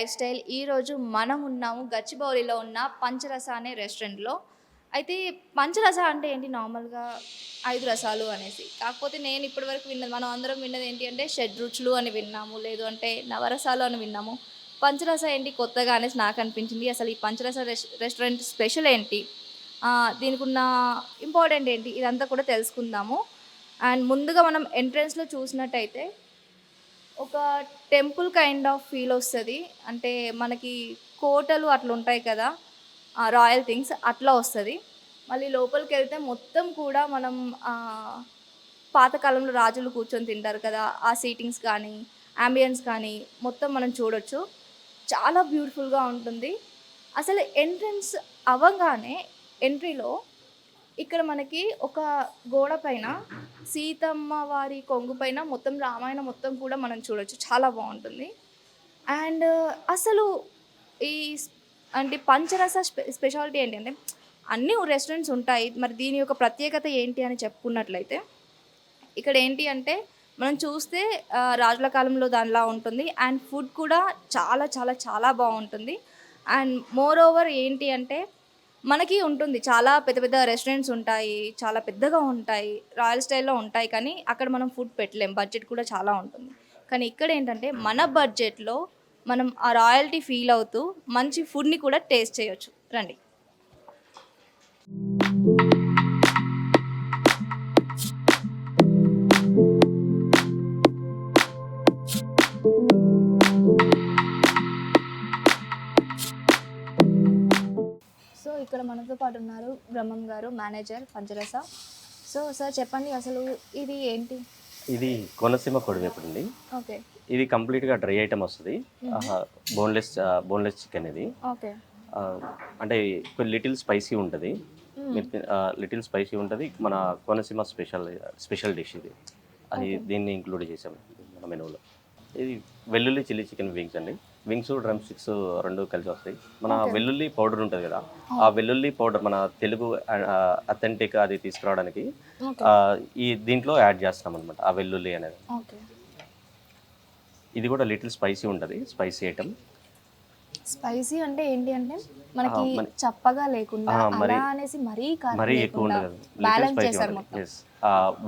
Life style ఈరోజు మనం ఉన్నాము గచ్చిబౌలిలో ఉన్న పంచరస అనే రెస్టారెంట్లో. అయితే పంచరస అంటే ఏంటి? నార్మల్గా ఐదు రసాలు అనేసి. కాకపోతే నేను ఇప్పటివరకు విన్నది మనం అందరం విన్నది ఏంటి అంటే షడ్ రుచులు అని విన్నాము లేదు అంటే నవరసాలు అని విన్నాము. పంచరస ఏంటి కొత్తగా అనేసి నాకు అనిపించింది. అసలు ఈ పంచరస రెస్ రెస్టారెంట్ స్పెషల్ ఏంటి? దీనికున్న దీనికి ఉన్న ఇంపార్టెంట్ ఏంటి? ఇదంతా కూడా తెలుసుకుందాము. అండ్ ముందుగా మనం ఎంట్రన్స్లో చూసినట్టయితే ఒక టెంపుల్ కైండ్ ఆఫ్ ఫీల్ వస్తుంది. అంటే మనకి కోటలు అట్లా ఉంటాయి కదా రాయల్ థింగ్స్ అట్లా వస్తుంది. మళ్ళీ లోపలికి వెళ్తే మొత్తం కూడా మనం పాతకాలంలో రాజులు కూర్చొని తింటారు కదా ఆ సీటింగ్స్ కానీ అంబియన్స్ కానీ మొత్తం మనం చూడొచ్చు. చాలా బ్యూటిఫుల్గా ఉంటుంది. అసలు ఎంట్రన్స్ అవ్వగానే ఎంట్రీలో ఇక్కడ మనకి ఒక గోడ పైన సీతమ్మ వారి కొంగు పైన మొత్తం రామాయణం మొత్తం కూడా మనం చూడొచ్చు. చాలా బాగుంటుంది. అండ్ అసలు ఈ అంటే పంచరస స్పె స్పెషాలిటీ ఏంటి అంటే అన్ని రెస్టారెంట్స్ ఉంటాయి. మరి దీని యొక్క ప్రత్యేకత ఏంటి అని చెప్పుకున్నట్లయితే ఇక్కడ ఏంటి అంటే మనం చూస్తే రాజుల కాలంలో దానిలా ఉంటుంది. అండ్ ఫుడ్ కూడా చాలా చాలా చాలా బాగుంటుంది. అండ్ మోర్ ఓవర్ ఏంటి అంటే మనకి ఉంటుంది. చాలా పెద్ద పెద్ద రెస్టారెంట్స్ ఉంటాయి. చాలా పెద్దగా ఉంటాయి. రాయల్ స్టైల్లో ఉంటాయి. కానీ అక్కడ మనం ఫుడ్ పెట్టలేం. బడ్జెట్ కూడా చాలా ఉంటుంది. కానీ ఇక్కడ ఏంటంటే మన బడ్జెట్లో మనం ఆ రాయల్టీ ఫీల్ అవుతూ మంచి ఫుడ్ని కూడా టేస్ట్ చేయొచ్చు. రండి. ఇక్కడ మనతో పాటు ఉన్నారు బ్రహ్మం గారు మేనేజర్ పంచరస. సో సార్ చెప్పండి అసలు ఇది ఏంటి? ఇది కోనసీమ కొడివేపుడు అండి. ఓకే. ఇది కంప్లీట్గా డ్రై ఐటమ్ వస్తుంది. బోన్లెస్ బోన్లెస్ చికెన్ ఇది. ఓకే. అంటే లిటిల్ స్పైసీ ఉంటుంది. లిటిల్ స్పైసీ ఉంటుంది. మన కోనసీమ స్పెషల్ స్పెషల్ డిష్ ఇది. అది దీన్ని ఇంక్లూడ్ చేసాం మన మెనూలో. ఇది వెల్లుల్లి చిల్లీ చికెన్ వింగ్స్ అండి. వింగ్స్ డ్రమ్ స్టిక్స్ రెండు కలిసి వస్తాయి. మన వెల్లుల్లి పౌడర్ ఉంటుంది కదా ఆ వెల్లుల్లి పౌడర్ మన తెలుగు అథెంటిక్ అది తీసుకురావడానికి ఈ దీంట్లో యాడ్ చేస్తాం అనమాట ఆ వెల్లుల్లి అనేది. ఇది కూడా లిటిల్ స్పైసీ ఉంటుంది స్పైసీ ఐటమ్ స్పైసీ అంటే ఏంటి అంటే మనకి చప్పగా లేకుండా అలా అనేసి మరీ మరీ ఎక్కువ ఉండదు బ్యాలెన్స్ చేశారు మొత్తం.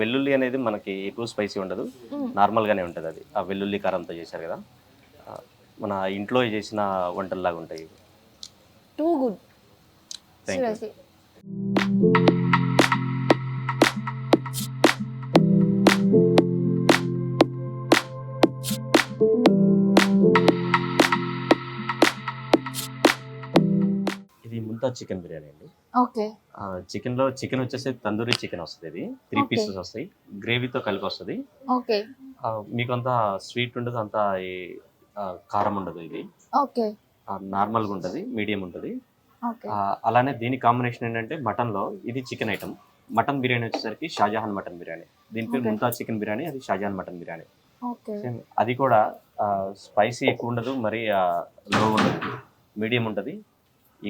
వెల్లుల్లి అనేది మనకి ఎక్కువ స్పైసీ ఉండదు. Mm. నార్మల్గానే ఉంటుంది అది. ఆ వెల్లుల్లి కారంతో చేశారు కదా. మన ఇంట్లో చేసిన వంటల్లాగా ఉంటాయి టూ గుడ్ చికెన్ బిర్యానీ అండి. ఓకే. చికెన్లో చికెన్ వచ్చేసి తందూరి చికెన్ వస్తుంది ఇది. త్రీ. పీసెస్ వస్తాయి. గ్రేవీతో కలిపి వస్తుంది. ఓకే. మీకు అంత స్వీట్ ఉండదు అంత కారం ఉండదు ఇది. ఓకే. నార్మల్గా ఉంటుంది మీడియం ఉంటుంది. అలానే దీని కాంబినేషన్ ఏంటంటే మటన్లో ఇది చికెన్ ఐటమ్. మటన్ బిర్యానీ వచ్చేసరికి షాజహాన్ మటన్ బిర్యానీ. దీని పేరు Okay. ముంతా చికెన్ బిర్యానీ అది షాజహాన్ మటన్ బిర్యానీ. అది కూడా స్పైసీ ఎక్కువ ఉండదు మరి లో ఉండదు మీడియం ఉంటుంది.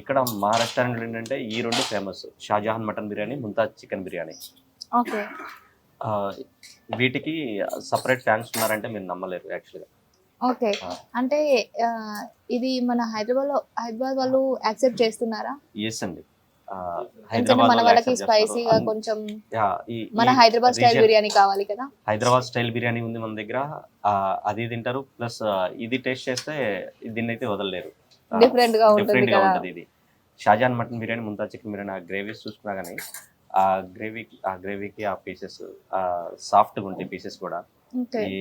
ఇక్కడ మా రెస్టారెంట్లో ఏంటంటే ఈ రెండు famous Shahjahan mutton biryani Mumtaz chicken biryani. వీటికి సపరేట్ ఫ్యాన్స్ ఉన్నారంటే మీరు నమ్మలేరు యాక్చువల్గా. ఓకే. అంటే ఇది మన హైదరాబాద్లో హైదరాబాద్ వాళ్ళు యాక్సెప్ట్ చేస్తున్నారా? ఎస్ అండి. మన వాళ్ళకి. స్పైసీగా కొంచెం మన హైదరాబాద్ స్టైల్ బిర్యానీ కావాలి కదా? హైదరాబాద్ స్టైల్ బిర్యానీ ఉంది మన దగ్గర. అది తింటారు. ప్లస్ ఇది టేస్ట్ చేస్తే దీన్ని అయితే వదలలేరు. డిఫరెంట్గా ఉంటుంది గా ఇది. షాజాన్ మటన్ బిర్యానీ ముంతా చికెన్ బిర్యానీ ఆ గ్రేవీస్ చూసుకున్నా కానీ ఆ గ్రేవీ ఆ గ్రేవీకి ఆ పీసెస్ సాఫ్ట్గా ఉంటాయి పీసెస్ కూడా ఈ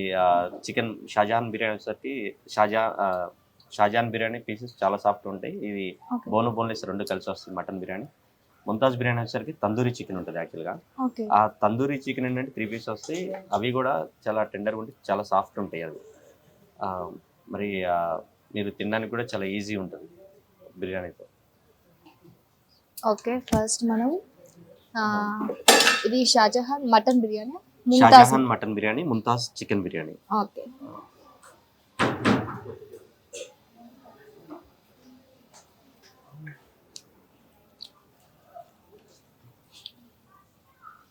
చికెన్ షాజహాన్ బిర్యానీ వచ్చేసరికి షాజా ఆ, షాజహాన్ బిర్యానీ పీసెస్ చాలా సాఫ్ట్ ఉంటాయి. ఇది బోన్ బోన్లెస్ రెండు కలిసి వస్తుంది మటన్ బిర్యానీ. ముంతాజ్ బిర్యానీ వచ్చేసరికి తందూరి చికెన్ ఉంటుంది యాక్చువల్గా. ఆ తందూరి చికెన్ ఏంటంటే త్రీ పీస్ వస్తాయి. అవి కూడా చాలా టెండర్గా ఉంటాయి చాలా సాఫ్ట్ ఉంటాయి అవి. మరి మీరు తినడానికి కూడా చాలా ఈజీ ఉంటుంది బిర్యానీతో ఓకే ఫస్ట్ మనం ఇది Shahjahan mutton biryani. Shahjahan mutton biryani Mumtaz chicken biryani. Okay.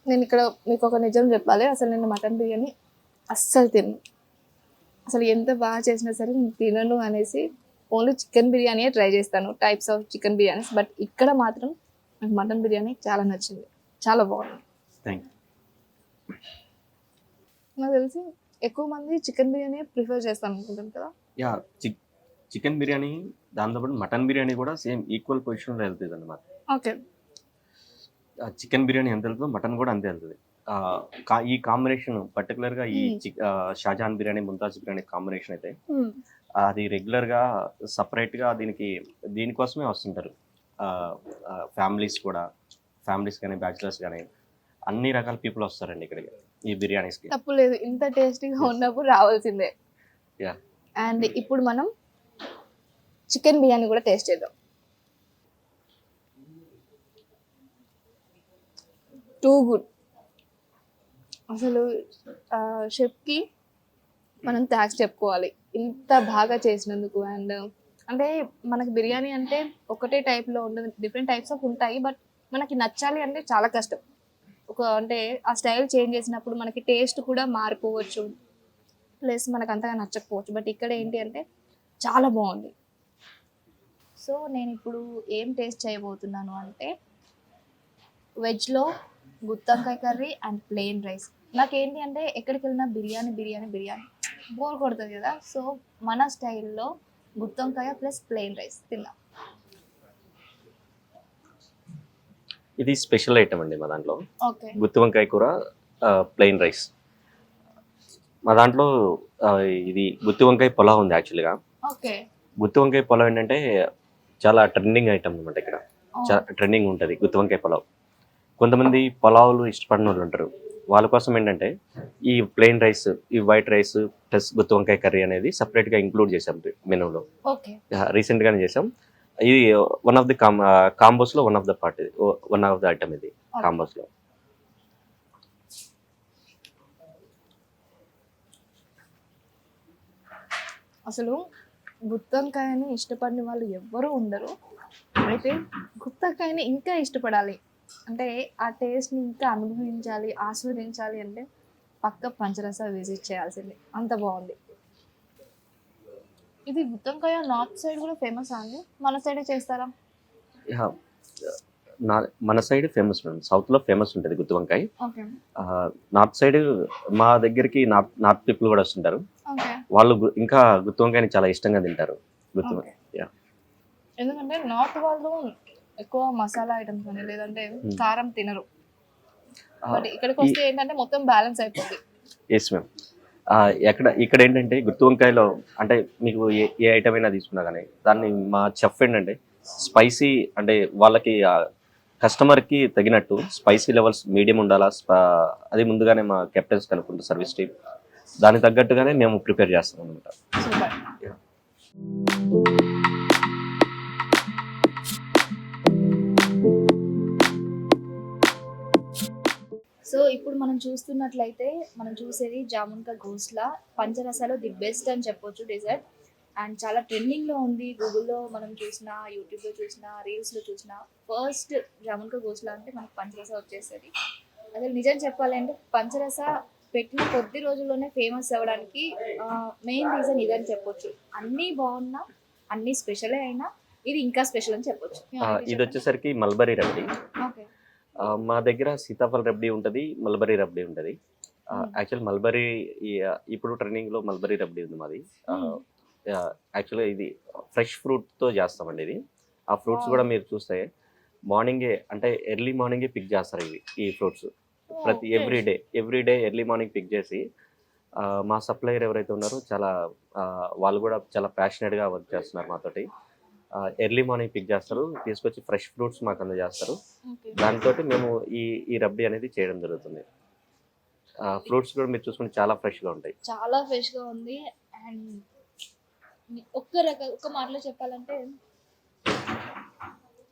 నేను ఇక్కడ మీకు ఒక నిజం చెప్పాలి. అసలు నేను మటన్ బిర్యానీ అస్సలు తిన్ను. అసలు ఎంత బాగా చేసినా సరే నేను తినను అనేసి ఓన్లీ చికెన్ బిర్యానీ ట్రై చేస్తాను. Types of chicken biryanis. But ఇక్కడ మాత్రం నాకు మటన్ బిర్యానీ చాలా నచ్చింది. చాలా బాగుంది. థ్యాంక్ నాకు తెలిసి ఎక్కువ మంది చికెన్ బిర్యానీ ప్రిఫర్ చేస్తాను అనుకుంటాను కదా. యా చిక్ చికెన్ బిర్యానీ దాంతోపాటు మటన్ బిర్యానీ కూడా సేమ్ ఈక్వల్ పొజిషన్లో వెళ్తుంది అన్నమాట. ఓకే. చికెన్ బిర్యానీ ఎంత వెళ్తుందో మటన్ కూడా అంతే వెళ్తుంది. ఈ కాంబినేషన్ పర్టికులర్గా ఈ Hmm. చిక్ షాజహాన్ బిర్యానీ ముంతాజ్ బిర్యానీ కాంబినేషన్ అయితే అది రెగ్యులర్గా సపరేట్గా దీనికి దీనికోసమే వస్తుంటారు. ఫ్యామిలీస్ కూడా ఫ్యామిలీస్ కానీ బ్యాచిలర్స్ కానీ అన్ని రకాల పీపుల్ వస్తారండి ఇక్కడికి. ఈ బిర్యానీస్కి తప్పు లేదు. ఇంత టేస్టీగా ఉన్నప్పుడు రావాల్సిందే. Yeah. అండ్ ఇప్పుడు మనం చికెన్ బిర్యానీ కూడా టేస్ట్ చేద్దాం. టూ గుడ్ అసలు షెఫ్కి మనం థ్యాంక్స్ చెప్పుకోవాలి. ఇంత బాగా చేసినందుకు అండ్ అంటే మనకి బిర్యానీ అంటే ఒకటే టైప్లో ఉండదు. డిఫరెంట్ టైప్స్ ఆఫ్ ఉంటాయి బట్ మనకి నచ్చాలి అంటే చాలా కష్టం. ఒక అంటే ఆ స్టైల్ చేంజ్ చేసినప్పుడు మనకి టేస్ట్ కూడా మారిపోవచ్చు. ప్లస్ మనకు అంతగా నచ్చకపోవచ్చు. బట్ ఇక్కడ ఏంటి అంటే చాలా బాగుంది. సో నేను ఇప్పుడు ఏం టేస్ట్ చేయబోతున్నాను అంటే వెజ్లో గుత్తంకాయ కర్రీ అండ్ ప్లెయిన్ రైస్. నాకేంటి అంటే ఎక్కడికి వెళ్ళినా బిర్యానీ బిర్యానీ బిర్యానీ బోర్ కొడుతుంది కదా. సో మన స్టైల్లో గుత్తంకాయ ప్లస్ ప్లెయిన్ రైస్ తిందాం. ఇది స్పెషల్ ఐటమ్ అండి మా దాంట్లో. గుత్తి వంకాయ కూర ప్లెయిన్ రైస్. మా దాంట్లో ఇది గుత్తి వంకాయ పొలావ్ ఉంది యాక్చువల్గా. గుత్తి వంకాయ పొలావ్ ఏంటంటే చాలా ట్రెండింగ్ ఐటమ్ అనమాట ఇక్కడ. చాలా ట్రెండింగ్ ఉంటుంది గుత్తి వంకాయ పొలావ్. కొంతమంది పొలావులు ఇష్టపడిన వాళ్ళు ఉంటారు. వాళ్ళ కోసం ఏంటంటే ఈ ప్లెయిన్ రైస్ ఈ వైట్ రైస్ ప్లస్ గుత్తి వంకాయ కర్రీ అనేది సపరేట్గా ఇంక్లూడ్ చేసాం మెనూలో. రీసెంట్గానే చేసాం ఇది వన్ ఆఫ్ ది కామ్ కాంబోస్లో వన్ ఆఫ్ ద పార్ట్ ఇది. వన్ ఆఫ్ ద ఐటమ్ ఇది కాంబోస్లో అసలు గుత్తంకాయని ఇష్టపడిన వాళ్ళు ఎవ్వరూ ఉండరు. అయితే గుత్తంకాయని ఇంకా ఇష్టపడాలి. అంటే ఆ టేస్ట్ని ఇంకా అనుభవించాలి ఆస్వాదించాలి అంటే పక్క పంచరస విజిట్ చేయాల్సిందే. అంత బాగుంది. ఇది గుత్తంకాయ నార్త్ సైడ్ కూడా ఫేమస్ అండి? మన సైడే చేస్తారా? యా, నా మన సైడ్ ఫేమస్ మేడం. సౌత్లో ఫేమస్ ఉంటుంది గుత్తి వంకాయ ఓకే నార్త్ సైడ్ మా దగ్గరికి నార్త్ నార్త్ పీపుల్ కూడా వస్తుంటారు. ఓకే. వాళ్ళు గు- ఇంకా గుత్తి వంకాయని చాలా ఇష్టంగా తింటారు. గుత్తి ఓకే. యా. ఎందుకంటే నార్త్ వాళ్ళు ఎక్కువ మసాలా ఐటమ్స్ అని లేదంటే కారం తినరు. బట్ ఇక్కడికి వస్తే ఏంటంటే మొత్తం బ్యాలెన్స్ అయిపోతుంది ఎస్ మ్యామ్ ఎక్కడ ఇక్కడ ఏంటంటే గుత్తి వంకాయలో అంటే మీకు ఏ ఏ ఐటమ్ అయినా తీసుకున్నా కానీ దాన్ని మా చెఫ్ ఏంటంటే స్పైసీ అంటే వాళ్ళకి కస్టమర్కి తగినట్టు స్పైసీ లెవెల్స్ మీడియం ఉండాలా అది ముందుగానే మా కెప్టెన్స్ కనుక్కుంటారు సర్వీస్ టీమ్ దానికి తగ్గట్టుగానే మేము ప్రిపేర్ చేస్తాం అనమాట సో ఇప్పుడు మనం చూస్తున్నట్లయితే మనం చూసేది జామున్ కా గోస్లా పంచరసాలు ది బెస్ట్ అని చెప్పొచ్చు డెజర్ట్. అండ్ చాలా ట్రెండింగ్లో ఉంది. గూగుల్లో మనం చూసిన యూట్యూబ్లో చూసిన రీల్స్లో చూసిన ఫస్ట్ జామున్ కా గోస్లా అంటే మనకు పంచరస వచ్చేస్తుంది. అసలు నిజం చెప్పాలి అంటే పంచరస పెట్టిన కొద్ది రోజుల్లోనే ఫేమస్ అవ్వడానికి మెయిన్ రీజన్ ఇదని చెప్పొచ్చు. అన్నీ బాగున్నా అన్నీ స్పెషలే అయినా ఇది ఇంకా స్పెషల్ అని చెప్పొచ్చు. ఇది వచ్చేసరికి మల్బరీ ఆ, మా దగ్గర సీతాఫల రబ్డీ ఉంటుంది మల్బరీ రబ్డీ ఉంటుంది. యాక్చువల్ మల్బరీ ఇప్పుడు ట్రెండింగ్లో మల్బరీ రబ్డీ ఉంది మాది. యాక్చువల్గా ఇది ఫ్రెష్ ఫ్రూట్తో చేస్తామండి ఇది ఆ ఫ్రూట్స్. కూడా మీరు చూస్తే మార్నింగే అంటే ఎర్లీ మార్నింగే పిక్ చేస్తారు ఇవి ఈ ఫ్రూట్స్ ప్రతి. Every day every day early morning pick చేసి మా సప్లయర్ ఎవరైతే ఉన్నారో చాలా వాళ్ళు కూడా చాలా ప్యాషనెట్గా వర్క్ చేస్తున్నారు మాతోటి ఎర్లీ మార్నింగ్ పిక్ చేస్తారు. తీసుకొచ్చి ఫ్రెష్ ఫ్రూట్స్ మాకు అందజేస్తారు. దాంతో మేము ఈ ఈ రబ్డీ అనేది చేయడం జరుగుతుంది. ఫ్రూట్స్ కూడా మీరు చూసుకుంటే చాలా ఫ్రెష్గా ఉంటాయి. చాలా ఫ్రెష్గా ఉంది. అండ్ ఒక్క రక ఒక్క మాటలో చెప్పాలంటే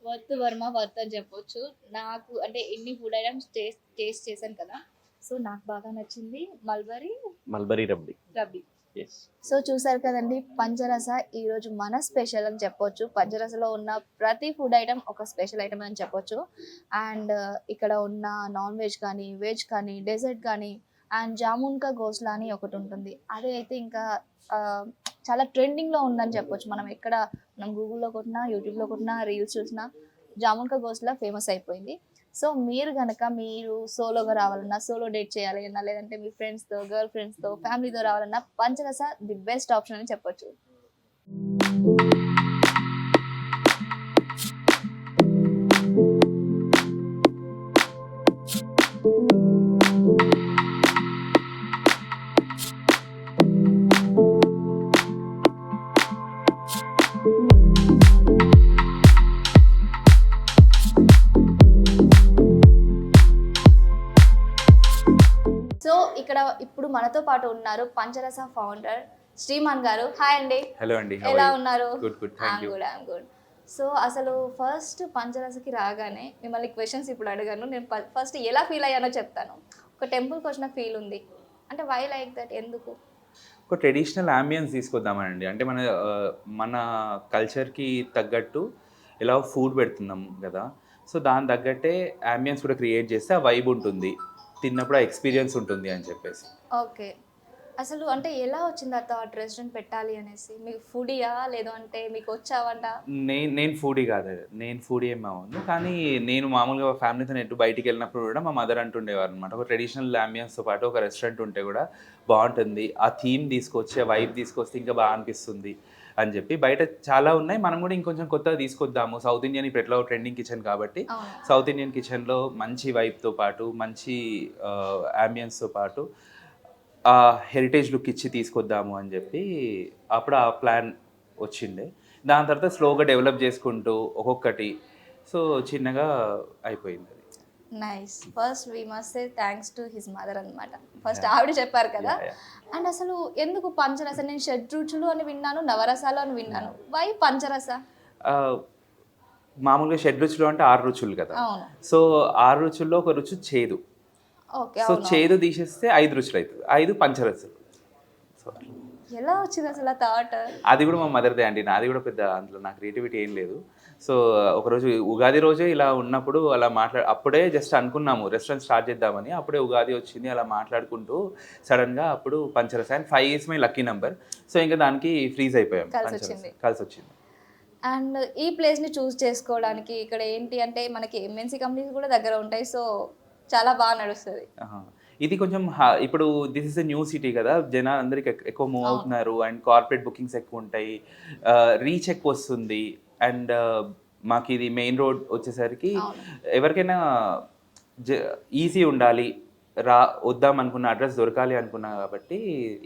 వర్త్ వర్మ వర్త్ అని చెప్పొచ్చు. నాకు అంటే ఎన్ని ఫుడ్ ఐటమ్స్ టేస్ట్ టేస్ట్ చేశాను కదా. సో నాకు బాగా నచ్చింది మల్బరీ మల్బరీ రబ్బీ. ఎస్ సో చూసారు కదండి పంచరస ఈరోజు మన స్పెషల్ అని చెప్పొచ్చు. పంచరసలో ఉన్న ప్రతి ఫుడ్ ఐటమ్ ఒక స్పెషల్ ఐటమ్ అని చెప్పొచ్చు. అండ్ uh, ఇక్కడ ఉన్న నాన్ వెజ్ కానీ వెజ్ కానీ డెజర్ట్ కానీ అండ్ జామున్ కా గోస్లా అని ఒకటి ఉంటుంది. అదే అయితే ఇంకా uh, చాలా ట్రెండింగ్లో ఉందని చెప్పొచ్చు. మనం ఎక్కడ మనం గూగుల్లో కొట్టినా యూట్యూబ్లో కొట్టినా రీల్స్ చూసినా జామున్ కా గోస్లా ఫేమస్ అయిపోయింది. సో మీరు కనుక మీరు సోలోగా రావాలన్నా సోలో డేట్ చేయాలి అన్నా లేదంటే మీ ఫ్రెండ్స్తో గర్ల్ ఫ్రెండ్స్తో ఫ్యామిలీతో రావాలన్నా పంచరస ది బెస్ట్ ఆప్షన్ అని చెప్పొచ్చు. ఇప్పుడు మనతో పాటు ఉన్నారు పంచరస ఫౌండర్ శ్రీమాన్ గారు. హాయ్ అండి. హలో అండి. ఎలా ఉన్నారు? Good good good I'm good so అసలు ఫస్ట్ పంచరసకి రాగానే మిమ్మల్ని క్వశ్చన్స్ ఇప్పుడు అడిగాను. నేను ఫస్ట్ ఎలా ఫీల్ అయ్యానో చెప్తాను. ఒక టెంపుల్కి వచ్చిన ఫీల్ ఉంది. అంటే వై లైక్ దట్ ఎందుకు? ఒక ట్రెడిషనల్ అంబియన్స్ తీసుకొద్దామనండి. అంటే మన మన కల్చర్కి తగ్గట్టు ఎలా ఫుడ్ పెడుతున్నాం కదా. సో దాని తగ్గట్టే అంబియన్స్ కూడా క్రియేట్ చేస్తే ఆ వైబ్ ఉంటుంది. తిన్నప్పుడు ఆ ఎక్స్పీరియన్స్ ఉంటుంది అని చెప్పేసి. ఓకే. అసలు అంటే ఎలా వచ్చింది ఆ థాట్ రెస్టారెంట్ పెట్టాలి అనేసి? మీకు ఫుడియా? లేదు అంటే మీకు వచ్చావంట? నేను నేను ఫుడీ కాదు. నేను ఫుడీ ఏం అవును కానీ నేను మామూలుగా ఫ్యామిలీతో ఎటు బయటికి వెళ్ళినప్పుడు కూడా మా మదర్ అంటుండేవారు అనమాట ఒక ట్రెడిషనల్ అంబియన్స్తో పాటు ఒక రెస్టారెంట్ ఉంటే కూడా బాగుంటుంది. ఆ థీమ్ తీసుకొచ్చి ఆ వైబ్ తీసుకొస్తే ఇంకా బాగా అనిపిస్తుంది. అని చెప్పి బయట చాలా ఉన్నాయి. మనం కూడా ఇంకొంచెం కొత్తగా తీసుకొద్దాము. సౌత్ ఇండియన్ ఇప్పుడు ఎట్లా ట్రెండింగ్ కిచెన్ కాబట్టి సౌత్ ఇండియన్ కిచెన్లో మంచి వైబ్తో పాటు మంచి అంబియన్స్తో పాటు ఆ హెరిటేజ్ లుక్ ఇచ్చి తీసుకొద్దాము అని చెప్పి అప్పుడు ఆ ప్లాన్ వచ్చిండే దాని తర్వాత స్లోగా డెవలప్ చేసుకుంటూ ఒక్కొక్కటి. సో చిన్నగా అయిపోయింది nice first we must say thanks to his mother అనమాట ఫస్ట్ ఆవిడ చెప్పారు కదా. అండ్ అసలు ఎందుకు పంచరస? నేను షడ్ రుచులు అని విన్నాను నవరసాలు అని విన్నాను. వై పంచరస? ఆ, మామూలుగా షెడ్ రుచులు అంటే ఆరు రుచులు కదా. సో ఆరు రుచుల్లో ఒక రుచి చేదు. ఓకే సో చేదు తీసేస్తే ఐదు రుచులు అవుతుంది ఐదు పంచరసులు. ఎలా వచ్చింది అసలు థాట్ అది కూడా మా మదర్దే అండి. నాది కూడా పెద్ద అందులో నా క్రియేటివిటీ ఏం లేదు. సో ఒకరోజు ఉగాది రోజే ఇలా ఉన్నప్పుడు అలా మాట్లా అప్పుడే జస్ట్ అనుకున్నాము రెస్టారెంట్ స్టార్ట్ చేద్దామని. అప్పుడే ఉగాది వచ్చింది అలా మాట్లాడుకుంటూ సడన్గా అప్పుడు Pancharasa and five years my lucky number. So ఇంకా దానికి ఫ్రీజ్ అయిపోయాం కలిసి. వచ్చింది. అండ్ ఈ ప్లేస్ని చూస్ చేసుకోవడానికి ఇక్కడ ఏంటి అంటే మనకి ఎంఎన్సీ కంపెనీస్ కూడా దగ్గర ఉంటాయి. సో చాలా బాగా నడుస్తుంది. ఇది కొంచెం ఇప్పుడు this is a new city కదా. జనాలు అందరికి ఎక్- ఎక్కువ మూవ్ అవుతున్నారు. అండ్ కార్పొరేట్ బుకింగ్స్ ఎక్కువ ఉంటాయి. రీచ్ ఎక్కువ వస్తుంది. అండ్ మాకు ఇది మెయిన్ రోడ్ వచ్చేసరికి. ఎవరికైనా ఈజీ ఉండాలి రా వద్దాం అనుకున్న అడ్రస్ దొరకాలి అనుకున్నా కాబట్టి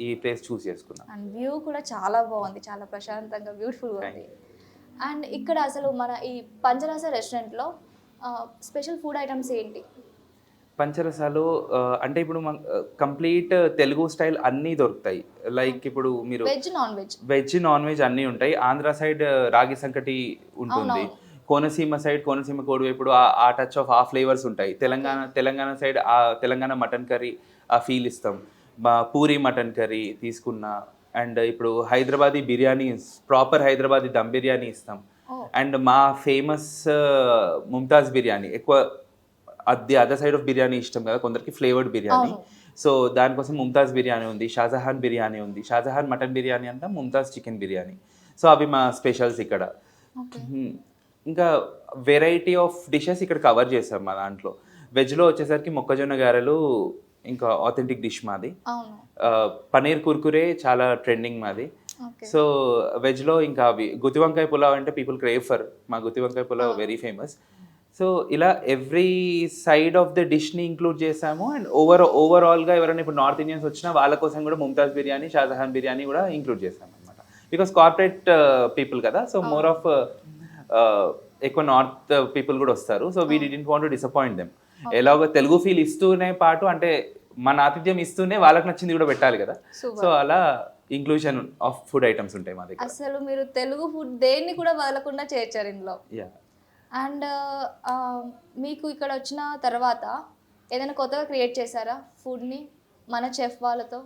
ఈ ప్లేస్ చూస్ చేసుకున్నాం. అండ్ వ్యూ కూడా చాలా బాగుంది చాలా ప్రశాంతంగా బ్యూటిఫుల్గా ఉంది. అండ్ ఇక్కడ అసలు మన ఈ పంచరాస రెస్టారెంట్లో స్పెషల్ ఫుడ్ ఐటమ్స్ ఏంటి? పంచరసాలు అంటే ఇప్పుడు కంప్లీట్ తెలుగు స్టైల్ అన్నీ దొరుకుతాయి. లైక్ ఇప్పుడు మీరు veg non veg. Veg non veg అన్నీ ఉంటాయి. ఆంధ్ర సైడ్ రాగి సంకటి ఉంటుంది. కోనసీమ సైడ్ కోనసీమ కోడివేపుడు ఆ ఆ టచ్ ఆఫ్ ఆ ఫ్లేవర్స్ ఉంటాయి. తెలంగాణ తెలంగాణ సైడ్ ఆ తెలంగాణ మటన్ కర్రీ ఆ ఫీల్ ఇస్తాం. మా పూరి మటన్ కర్రీ తీసుకున్న అండ్ ఇప్పుడు హైదరాబాదీ బిర్యానీ ప్రాపర్ హైదరాబాదీ దమ్ బిర్యానీ ఇస్తాం. అండ్ మా ఫేమస్ ముంతాజ్ బిర్యానీ ఎక్కువ అది అదర్ సైడ్ ఆఫ్ బిర్యానీ ఇష్టం కదా కొందరికి ఫ్లేవర్డ్ బిర్యానీ. సో దానికోసం ముంతాజ్ బిర్యానీ ఉంది షాజహాన్ బిర్యానీ ఉంది. షాజహాన్ మటన్ బిర్యానీ అంటాం ముంతాజ్ చికెన్ బిర్యానీ. సో అవి మా స్పెషల్స్ ఇక్కడ. ఇంకా వెరైటీ ఆఫ్ డిషెస్ ఇక్కడ కవర్ చేస్తాం మా దాంట్లో. వెజ్లో వచ్చేసరికి మొక్కజొన్న గారెలు ఇంకా ఆథెంటిక్ డిష్ మాది. పనీర్ కుర్కురే చాలా ట్రెండింగ్ మాది. సో వెజ్లో ఇంకా అవి గుత్తి వంకాయ పులావ్ అంటే పీపుల్ క్రేవ్ ఫర్ మా గుత్తి వంకాయ పులావ్ వెరీ ఫేమస్ సో ఇలా ఎవ్రీ సైడ్ ఆఫ్ ద డిష్ని ఇంక్లూడ్ చేసాము. అండ్ ఓవర్ ఓవరాల్గా ఎవరైనా ఇప్పుడు నార్త్ ఇండియన్స్ వచ్చినా వాళ్ళ కోసం కూడా ముంతాజ్ బిర్యానీ షాజహాన్ బిర్యానీ కూడా ఇంక్లూడ్ చేసాం అనమాట బికాస్ కార్పొరేట్ పీపుల్ కదా సో మోర్ ఆఫ్ ఎక్కువ నార్త్ పీపుల్ కూడా వస్తారు. So we didn't want to disappoint them ఎలాగో తెలుగు ఫీల్ ఇస్తూనే పాటు అంటే మన ఆతిథ్యం ఇస్తూనే వాళ్ళకి నచ్చింది కూడా పెట్టాలి కదా. సో అలా ఇంక్లూజన్ ఆఫ్ ఫుడ్ ఐటమ్స్ ఉంటాయి మా దగ్గర. అసలు మీరు తెలుగు ఫుడ్ దేన్ని కూడా వదలకుండా చేర్చారు ఇందులో. యా అండ్ మీకు ఇక్కడ వచ్చిన తర్వాత ఏదైనా కొత్తగా క్రియేట్ చేశారా ఫుడ్ని మన చెఫ్ వాళ్ళతో?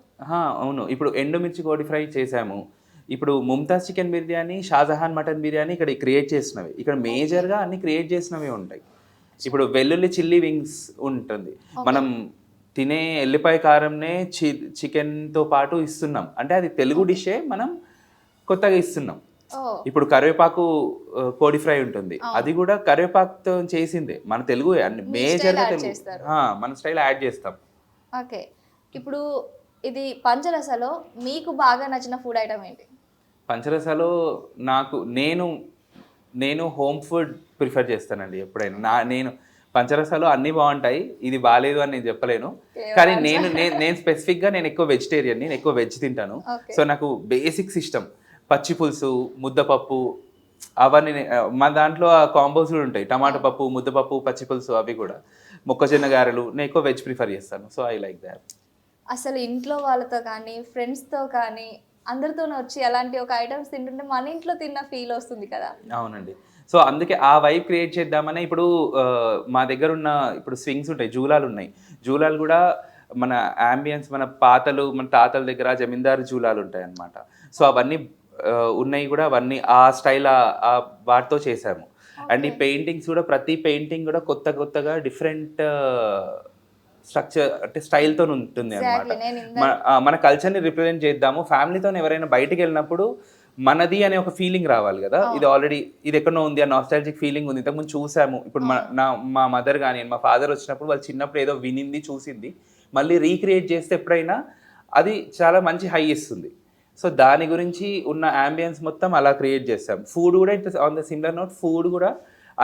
అవును. ఇప్పుడు ఎండుమిర్చి కోడి ఫ్రై చేసాము ఇప్పుడు ముంతాజ్ చికెన్ బిర్యానీ షాజహాన్ మటన్ బిర్యానీ ఇక్కడ క్రియేట్ చేసినవి. ఇక్కడ మేజర్గా అన్ని క్రియేట్ చేసినవి ఉంటాయి. ఇప్పుడు వెల్లుల్లి చిల్లీ వింగ్స్ ఉంటుంది. మనం తినే ఎల్లిపాయ కారంనే చి చికెన్తో పాటు ఇస్తున్నాం. అంటే అది తెలుగు డిషే మనం కొత్తగా ఇస్తున్నాం. ఇప్పుడు కరివేపాకు కోడి ఫ్రై ఉంటుంది. అది కూడా కరివేపాకుతో చేసిందే. మన తెలుగు మేజర్ add చేస్తారు. మన స్టైల్ యాడ్ చేస్తాం. ఓకే. ఇప్పుడు ఇది పంచరసలో మీకు బాగా నచ్చిన ఫుడ్ ఐటమ్ ఏంటి? పంచరసాలో నాకు నేను నేను హోమ్ ఫుడ్ ప్రిఫర్ చేస్తానండి ఎప్పుడైనా. నా నేను పంచరసాలు అన్నీ బాగుంటాయి. ఇది బాగాలేదు అని నేను చెప్పలేను. కానీ నేను నేను స్పెసిఫిక్గా నేను ఎక్కువ వెజిటేరియన్ నేను ఎక్కువ వెజ్ తింటాను. సో నాకు బేసిక్స్ ఇష్టం. పచ్చి పులుసు ముద్దపప్పు అవన్నీ మా దాంట్లో ఆ కాంబోస్ కూడా ఉంటాయి. టమాటా పప్పు ముద్దపప్పు పచ్చి పులుసు అవి కూడా. మొక్కజొన్న గారెలు నేను ఎక్కువ వెజ్ ప్రిఫర్ చేస్తాను. So I like that. అసలు ఇంట్లో వాళ్ళతో కానీ ఫ్రెండ్స్తో కానీ అందరితో వచ్చి అలాంటి ఒక ఐటమ్స్ తింటుంటే మన ఇంట్లో తిన్న ఫీల్ వస్తుంది కదా. అవునండి. సో అందుకే ఆ వైబ్ క్రియేట్ చేద్దామని ఇప్పుడు మా దగ్గర ఉన్న ఇప్పుడు స్వింగ్స్ ఉంటాయి జూలాలు ఉన్నాయి. జూలాలు కూడా మన అంబియన్స్ మన పాతలు మన తాతల దగ్గర జమీందారు జూలాలు ఉంటాయి అన్నమాట సో అవన్నీ ఉన్నాయి కూడా అవన్నీ ఆ స్టైల్ ఆ వాటితో చేసాము అండ్ ఈ పెయింటింగ్స్ కూడా ప్రతి పెయింటింగ్ కూడా కొత్త కొత్తగా డిఫరెంట్ స్ట్రక్చర్ అంటే స్టైల్తో ఉంటుంది. అనమాట మన కల్చర్ని రిప్రజెంట్ చేద్దాము. ఫ్యామిలీతో ఎవరైనా బయటికి వెళ్ళినప్పుడు మనది అనే ఒక ఫీలింగ్ రావాలి కదా. ఇది ఆల్రెడీ ఇది ఎక్కడో ఉంది ఆ నాస్టాలజిక్ ఫీలింగ్ ఉంది. ఇంతకుముందు చూసాము. ఇప్పుడు మా నా మా మదర్ కానీ మా ఫాదర్ వచ్చినప్పుడు వాళ్ళు చిన్నప్పుడు ఏదో వినింది చూసింది. మళ్ళీ రీక్రియేట్ చేస్తే ఎప్పుడైనా అది చాలా మంచి హై ఇస్తుంది. సో దాని గురించి ఉన్న అంబియన్స్ మొత్తం అలా క్రియేట్ చేస్తాం ఫుడ్ కూడా it on the similar note food కూడా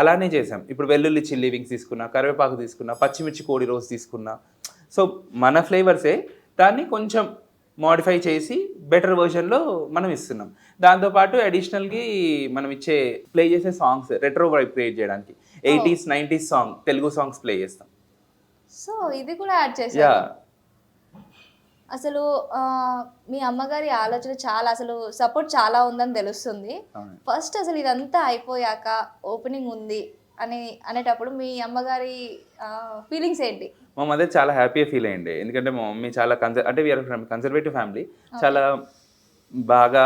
అలానే చేసాం. ఇప్పుడు వెల్లుల్లి చిల్లీ వింగ్స్ తీసుకున్నా కరివేపాకు తీసుకున్నా పచ్చిమిర్చి కోడి రోస్ తీసుకున్నా. సో మన ఫ్లేవర్సే దాన్ని కొంచెం మోడిఫై చేసి బెటర్ వర్షన్లో మనం ఇస్తున్నాం. దాంతోపాటు అడిషనల్కి మనం ఇచ్చే ప్లే చేసే సాంగ్స్ రెట్రో వైబ్ క్రియేట్ చేయడానికి. Eighties nineties song Telugu songs play చేస్తాం. సో ఇది కూడా యాడ్ చేశారు అసలు మీ అమ్మగారి ఆలోచన చాలా అసలు సపోర్ట్ చాలా ఉందని తెలుస్తుంది. ఫస్ట్ అసలు ఇదంతా అయిపోయాక ఓపెనింగ్ ఉంది అని అనేటప్పుడు మీ అమ్మగారి ఫీలింగ్స్ ఏంటి? మా మదర్ చాలా హ్యాపీగా ఫీల్ అయ్యింది ఎందుకంటే మా మమ్మీ చాలా కన్సర్ అంటే వీఆర్ కన్సర్వేటివ్ ఫ్యామిలీ చాలా బాగా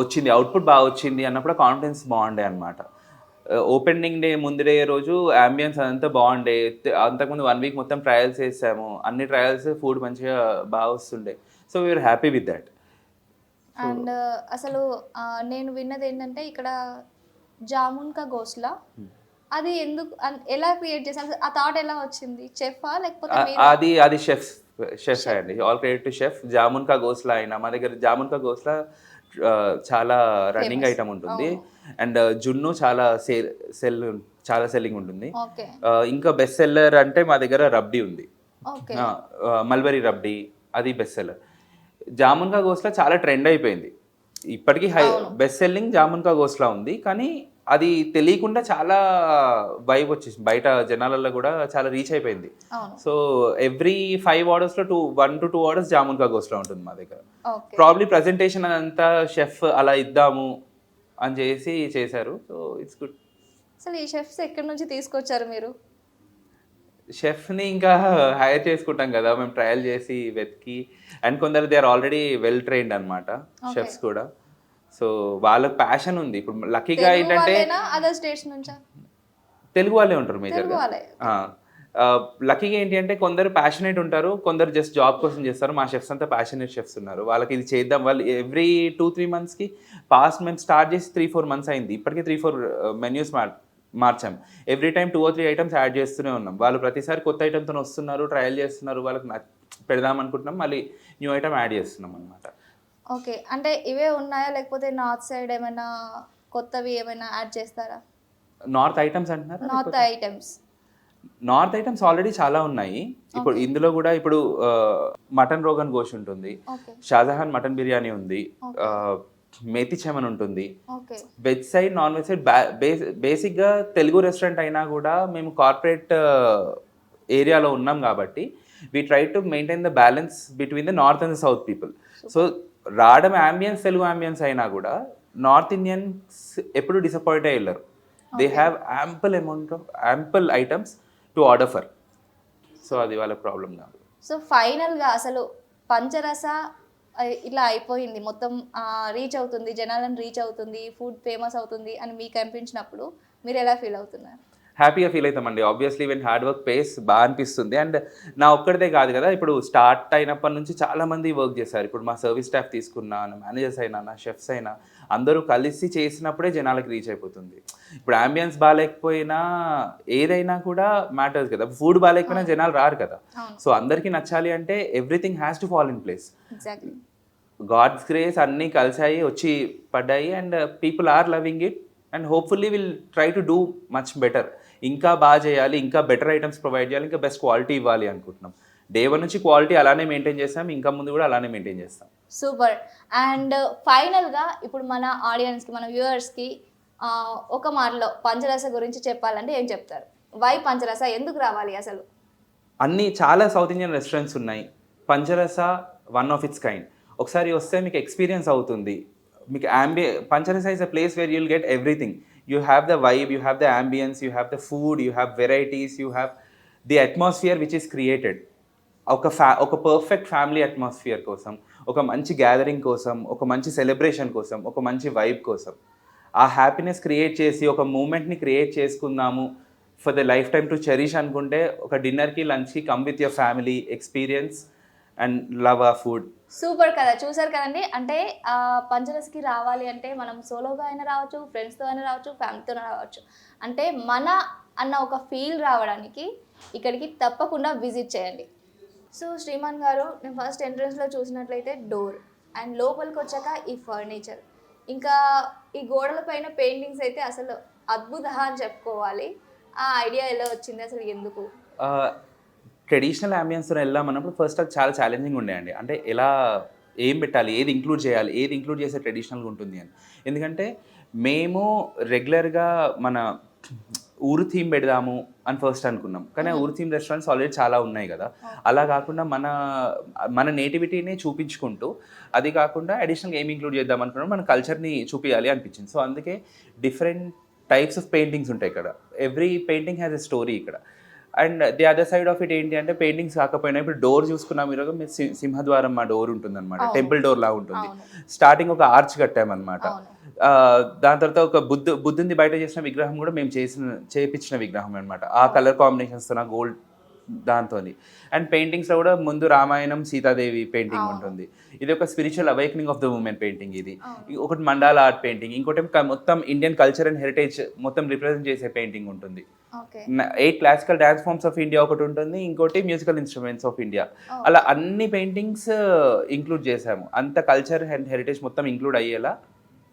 వచ్చింది. అవుట్పుట్ బాగా వచ్చింది అన్నప్పుడు కాన్ఫిడెన్స్ బాగుండే అనమాట ఓపెనింగ్ డే ముందు డే రోజు అంబియన్స్ అదంతా బాగుండే. అంతకుముందు వన్ వీక్ మొత్తం ట్రయల్స్ చేసాము. అన్ని ట్రయల్స్ ఫుడ్ మంచిగా బాగా వస్తుండే. So we're happy with that and అసలు నేను విన్నది ఏంటంటే ఇక్కడ జామున్ కా గోస్లా అది ఎందుకు ఎలా క్రియేట్ చేశారు? ఆ థాట్ ఎలా వచ్చింది? చెఫా లేకపోతే అది అది షెఫ్ షెఫ్ అండి. All credit to chef Jamun Ka Gosla అయినా మా దగ్గర జామున్ కా గోస్లా చాలా రన్నింగ్. ఐటమ్ ఉంటుంది. అండ్ జున్ను చాలా సేల్ సెల్ చాలా సెల్లింగ్ ఉంటుంది. ఇంకా బెస్ట్ సెల్లర్ అంటే మా దగ్గర రబ్డీ ఉంది. మల్బరీ రబ్డీ అది బెస్ట్ సెల్లర్ జామున్ కా గోస్లా చాలా ట్రెండ్ అయిపోయింది. ఇప్పటికీ హై బెస్ట్ సెల్లింగ్ జామున్ కా గోస్లా ఉంది. కానీ అది తెలియకుండా చాలా వైబ్ వచ్చేసింది. బయట జనాలలో కూడా చాలా రీచ్ అయిపోయింది. So every five ఆర్డర్స్లో two one to two orders Jamun Ka Gosla ఉంటుంది మా దగ్గర. ప్రాబ్లీ ప్రజెంటేషన్ అదంతా షెఫ్ అలా ఇద్దాము అని చేసి చేశారు. సో ఇట్స్ గుడ్ అసలు ఈ షెఫ్స్ ఎక్కడి నుంచి తీసుకొచ్చారు మీరు? షెఫ్ని ఇంకా హైర్ చేసుకుంటాం కదా. మేము ట్రయల్ చేసి వెతికి. అండ్ కొందరు they are already well trained అనమాట షెఫ్స్ కూడా. సో వాళ్ళకి ప్యాషన్ ఉంది. ఇప్పుడు లక్కీగా ఏంటంటే వాళ్ళేనా అదర్ స్టేట్స్ నుంచా? తెలుగు వాళ్ళే ఉంటారు మేజర్గా వాళ్ళే. లక్కీగా ఏంటి అంటే కొందరు ప్యాషనేట్ ఉంటారు కొందరు జస్ట్ జాబ్ కోసం చేస్తారు. మా షెఫ్స్ అంతా ప్యాషనేట్ షెఫ్స్ ఉన్నారు. వాళ్ళకి ఇది చేద్దాం. వాళ్ళు ఎవ్రీ టూ త్రీ మంత్స్కి పాస్ట్ మేము స్టార్ట్ చేసి త్రీ ఫోర్ మంత్స్ అయింది. ఇప్పటికీ త్రీ ఫోర్ మెన్యూస్ మార్ మార్చాం. Every time two or three items add చేస్తూనే ఉన్నాం. వాళ్ళు ప్రతిసారి కొత్త ఐటమ్తో వస్తున్నారు ట్రయల్ చేస్తున్నారు. వాళ్ళకి పెడదాం అనుకుంటున్నాం. మళ్ళీ న్యూ ఐటమ్ యాడ్ చేస్తున్నాం అనమాట ఓకే. అంటే ఇవే ఉన్నాయా? లేకపోతే నార్త్ సైడ్ ఏమైనా కొత్తవి ఏమైనా యాడ్ చేస్తారా? నార్త్ ఐటమ్స్ అంటున్నారు? North items. North items already చాలా ఉన్నాయి. ఇప్పుడు ఇందులో కూడా ఇప్పుడు మటన్ రోగన్ గోష్ ఉంటుంది. షాజహాన్ మటన్ బిర్యానీ ఉంది. మేతి చెమన్ ఉంటుంది. Veg side non veg side బేసిక్గా తెలుగు రెస్టారెంట్ అయినా కూడా మేము కార్పొరేట్ ఏరియాలో ఉన్నాం కాబట్టి we try to maintain the balance between the north and the south people so రావడం అంబియన్స్ తెలుగు అంబియన్స్ అయినా కూడా నార్త్ ఇండియన్స్ ఎప్పుడు డిసప్పాయింట్ అయ్యి వెళ్ళరు. They have ample amount of ample items to order for so అది వాళ్ళ ప్రాబ్లం కాదు so ఫైనల్గా అసలు పంచరస ఇలా అయిపోయింది. మొత్తం రీచ్ అవుతుంది జనాలను రీచ్ అవుతుంది ఫుడ్ ఫేమస్ అవుతుంది అని మీకు అనిపించినప్పుడు మీరు ఎలా ఫీల్ అవుతున్నారు? హ్యాపీగా feel అవుతామండి. Obviously when hard work pays బాగా అనిపిస్తుంది. అండ్ నా ఒక్కడిదే కాదు కదా ఇప్పుడు స్టార్ట్ అయినప్పటి నుంచి చాలా మంది వర్క్ చేశారు. ఇప్పుడు మా సర్వీస్ స్టాఫ్ తీసుకున్నా నా మేనేజర్స్ అయినా నా షెఫ్స్ అయినా అందరూ కలిసి చేసినప్పుడే జనాలకు రీచ్ అయిపోతుంది. ఇప్పుడు అంబియన్స్ బాగాలేకపోయినా ఏదైనా కూడా మ్యాటర్స్ కదా. ఫుడ్ బాగాలేకపోయినా జనాలు రారు కదా. సో అందరికీ నచ్చాలి అంటే everything has to fall in place God's grace అన్నీ కలిసాయి వచ్చి పడ్డాయి. And people are loving it and hopefully will try to do much better ఇంకా బాగా చేయాలి ఇంకా బెటర్ ఐటమ్స్ ప్రొవైడ్ చేయాలి ఇంకా బెస్ట్ క్వాలిటీ ఇవ్వాలి అనుకుంటున్నాం. డే వన్ నుంచి క్వాలిటీ అలానే మెయింటైన్ చేస్తాం ఇంకా ముందు కూడా అలానే మెయింటైన్ చేస్తాం. సూపర్ అండ్ ఫైనల్గా ఇప్పుడు మన ఆడియన్స్కి మన వ్యూవర్స్కి ఒక మాటలో పంచరస గురించి చెప్పాలంటే ఏం చెప్తారు? వై పంచరస? ఎందుకు రావాలి అసలు? అన్ని చాలా సౌత్ ఇండియన్ రెస్టారెంట్స్ ఉన్నాయి. Pancharasa one of its kind ఒకసారి వస్తే మీకు ఎక్స్పీరియన్స్ అవుతుంది. మీకు అంబి Pancharasa is a place where you'll get everything you have the vibe you have the ambience you have the food you have varieties you have the atmosphere which is created ఒక ఫ్యా ఒక perfect family atmosphere కోసం ఒక మంచి gathering కోసం ఒక మంచి celebration కోసం ఒక మంచి వైబ్ కోసం ఆ హ్యాపీనెస్ క్రియేట్ చేసి ఒక మూమెంట్ని క్రియేట్ చేసుకుందాము for the lifetime to cherish అనుకుంటే ఒక డిన్నర్కి లంచ్కి come with your family experience and love ఆ ఫుడ్. సూపర్ కదా చూసారు కదండి? అంటే పంచరసకి రావాలి అంటే మనం సోలోగా అయినా రావచ్చు ఫ్రెండ్స్తో అయినా రావచ్చు ఫ్యామిలీతో రావచ్చు. అంటే మన అన్న ఒక ఫీల్ రావడానికి ఇక్కడికి తప్పకుండా విజిట్ చేయండి. సో శ్రీమాన్ గారు నేను ఫస్ట్ ఎంట్రన్స్లో చూసినట్లయితే డోర్ అండ్ లోపలికి వచ్చాక ఈ ఫర్నిచర్. ఇంకా ఈ గోడల పైన పెయింటింగ్స్ అయితే అసలు అద్భుత అని చెప్పుకోవాలి. ఆ ఐడియా ఎలా వచ్చింది అసలు ఎందుకు? ట్రెడిషనల్ అంబియన్స్తో వెళ్దాం అన్నప్పుడు ఫస్ట్ అది చాలా ఛాలెంజింగ్ ఉండేయండి అంటే ఎలా ఏం పెట్టాలి ఏది ఇంక్లూడ్ చేయాలి ఏది ఇంక్లూడ్ చేస్తే ట్రెడిషనల్గా ఉంటుంది అని. ఎందుకంటే మేము రెగ్యులర్గా మన ఊరు థీమ్ పెడదాము అని ఫస్ట్ అనుకున్నాం. కానీ ఆ ఊరు థీమ్ రెస్టారెంట్స్ ఆల్రెడీ చాలా ఉన్నాయి కదా. అలా కాకుండా మన మన నేటివిటీని చూపించుకుంటూ అది కాకుండా అడిషనల్గా ఏం ఇంక్లూడ్ చేద్దాం అనుకున్నాం మన కల్చర్ని చూపించాలి అనిపించింది. సో అందుకే డిఫరెంట్ టైప్స్ ఆఫ్ పెయింటింగ్స్ ఉంటాయి ఇక్కడ. Every painting has a story ఇక్కడ. And the other side of it ఏంటి అంటే పెయింటింగ్స్ కాకపోయినా ఇప్పుడు డోర్ చూసుకున్నాం ఈరోజు మీరు సింహద్వారం మా డోర్ ఉంటుంది అనమాట. టెంపుల్ డోర్ లా ఉంటుంది. స్టార్టింగ్ ఒక ఆర్చ్ కట్టామన్నమాట. దాని తర్వాత ఒక బుద్ధ బుద్ధుంది బయట చేసిన విగ్రహం కూడా మేము చేసిన చేపించిన విగ్రహం అనమాట ఆ కలర్ కాంబినేషన్స్తో గోల్డ్ దాంతో అండ్ పెయింటింగ్స్లో కూడా ముందు రామాయణం సీతాదేవి పెయింటింగ్. ఉంటుంది. ఇది ఒక spiritual awakening of the women painting ఇది. ఒకటి మండాల ఆర్ట్ పెయింటింగ్ ఇంకోటి మొత్తం ఇండియన్ కల్చర్ అండ్ హెరిటేజ్ మొత్తం రిప్రజెంట్ చేసే పెయింటింగ్ ఉంటుంది. Eight classical dance forms of India ఒకటి ఉంటుంది ఇంకోటి మ్యూజికల్ ఇన్స్ట్రుమెంట్స్ ఆఫ్ ఇండియా. అలా అన్ని పెయింటింగ్స్ ఇంక్లూడ్ చేసాము. అంత కల్చర్ అండ్ హెరిటేజ్ మొత్తం ఇంక్లూడ్ అయ్యేలా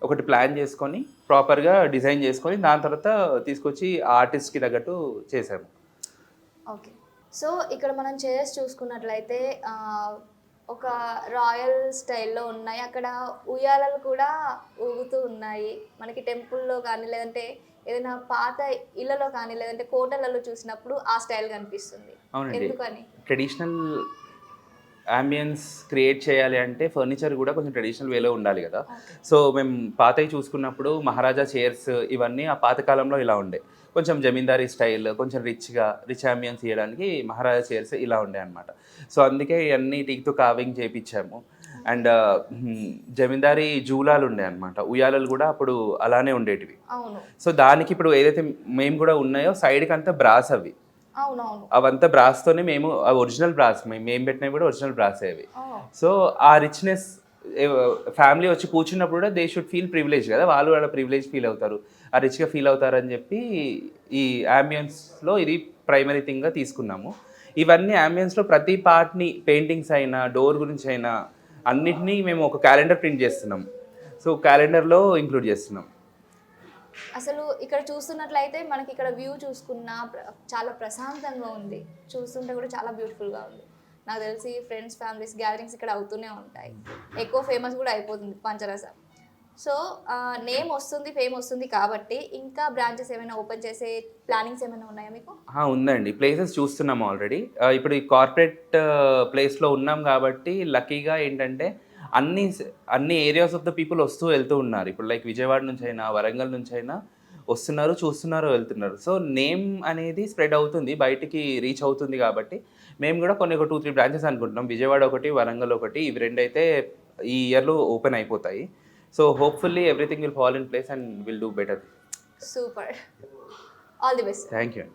ఒకటి ప్లాన్ చేసుకొని ప్రాపర్గా డిజైన్ చేసుకొని దాని తర్వాత తీసుకొచ్చి ఆర్టిస్ట్కి తగ్గట్టు చేసాము. ఓకే. సో ఇక్కడ మనం చైర్స్ చూసుకున్నట్లయితే ఒక రాయల్ స్టైల్లో ఉన్నాయి. అక్కడ ఉయ్యాలలు కూడా ఊగుతూ ఉన్నాయి. మనకి టెంపుల్లో కానీ లేదంటే ఏదైనా పాత ఇళ్ళలో కానీ లేదంటే కోటలలో చూసినప్పుడు ఆ స్టైల్ కనిపిస్తుంది. ఎందుకని? ట్రెడిషనల్ అంబియన్స్ క్రియేట్ చేయాలి అంటే ఫర్నిచర్ కూడా కొంచెం ట్రెడిషనల్ వేలో ఉండాలి కదా. సో మేము పాతవి చూసుకున్నప్పుడు మహారాజా చైర్స్ ఇవన్నీ ఆ పాత కాలంలో ఇలా ఉండే. కొంచెం జమీందారీ స్టైల్ కొంచెం రిచ్గా రిచ్ అంబియన్స్ ఇవ్వడానికి మహారాజా చైర్స్ ఇలా ఉండే అనమాట సో అందుకే ఇవన్నీ టీక్తో కావింగ్ చేపించాము. అండ్ జమీందారీ జూలాలు ఉండే అనమాట ఉయ్యాలలు కూడా అప్పుడు అలానే ఉండేటివి. సో దానికి ఇప్పుడు ఏదైతే మేము కూడా ఉన్నాయో సైడ్కి అంతా బ్రాస్ అవి. అవంతా బ్రాస్తోనే మేము ఒరిజినల్ బ్రాస్ మేము మేము పెట్టినవి కూడా ఒరిజినల్ బ్రాస్ అవి. సో ఆ రిచ్నెస్ ఫ్యామిలీ వచ్చి కూర్చున్నప్పుడు కూడా దే షుడ్ ఫీల్ ప్రివిలేజ్ కదా. వాళ్ళు వాళ్ళ ప్రివిలేజ్ ఫీల్ అవుతారు. ఆ రిచ్గా ఫీల్ అవుతారని చెప్పి ఈ అంబియన్స్లో ఇది ప్రైమరీ థింగ్గా తీసుకున్నాము. ఇవన్నీ అంబియన్స్లో ప్రతి పార్ట్ని పెయింటింగ్స్ అయినా డోర్ గురించి అయినా అన్నిటినీ మేము ఒక క్యాలెండర్ ప్రింట్ చేస్తున్నాం. సో క్యాలెండర్లో ఇంక్లూడ్ చేస్తున్నాం. అసలు ఇక్కడ చూస్తున్నట్లయితే మనకి ఇక్కడ వ్యూ చూసుకున్న చాలా ప్రశాంతంగా ఉంది. చూస్తుంటే కూడా చాలా బ్యూటిఫుల్గా ఉంది. నాకు తెలిసి ఫ్రెండ్స్ ఫ్యామిలీస్ గ్యాదరింగ్స్ ఇక్కడ అవుతూనే ఉంటాయి. ఎక్కువ ఫేమస్ కూడా అయిపోతుంది పంచరస. సో నేమ్ వస్తుంది ఫేమ్ వస్తుంది కాబట్టి ఇంకా బ్రాంచెస్ ఏమైనా ఓపెన్ చేసే ప్లానింగ్స్ ఏమైనా ఉన్నాయా మీకు? ఉందండి. ప్లేసెస్ చూస్తున్నాం ఆల్రెడీ ఇప్పుడు ఈ కార్పొరేట్ ప్లేస్లో ఉన్నాం కాబట్టి లక్కీగా ఏంటంటే అన్ని అన్ని ఏరియాస్ ఆఫ్ ద పీపుల్ వస్తూ వెళ్తూ ఉన్నారు. ఇప్పుడు లైక్ విజయవాడ నుంచి అయినా వరంగల్ నుంచి అయినా వస్తున్నారు చూస్తున్నారు వెళ్తున్నారు. సో నేమ్ అనేది స్ప్రెడ్ అవుతుంది బయటికి రీచ్ అవుతుంది కాబట్టి మేము కూడా కొన్ని ఒక టూ త్రీ బ్రాంచెస్ అనుకుంటున్నాం. విజయవాడ ఒకటి వరంగల్ ఒకటి ఇవి రెండు అయితే ఈ ఇయర్లో ఓపెన్ అయిపోతాయి. So hopefully everything will fall in place and we'll do better. Super. All the best. Thank you.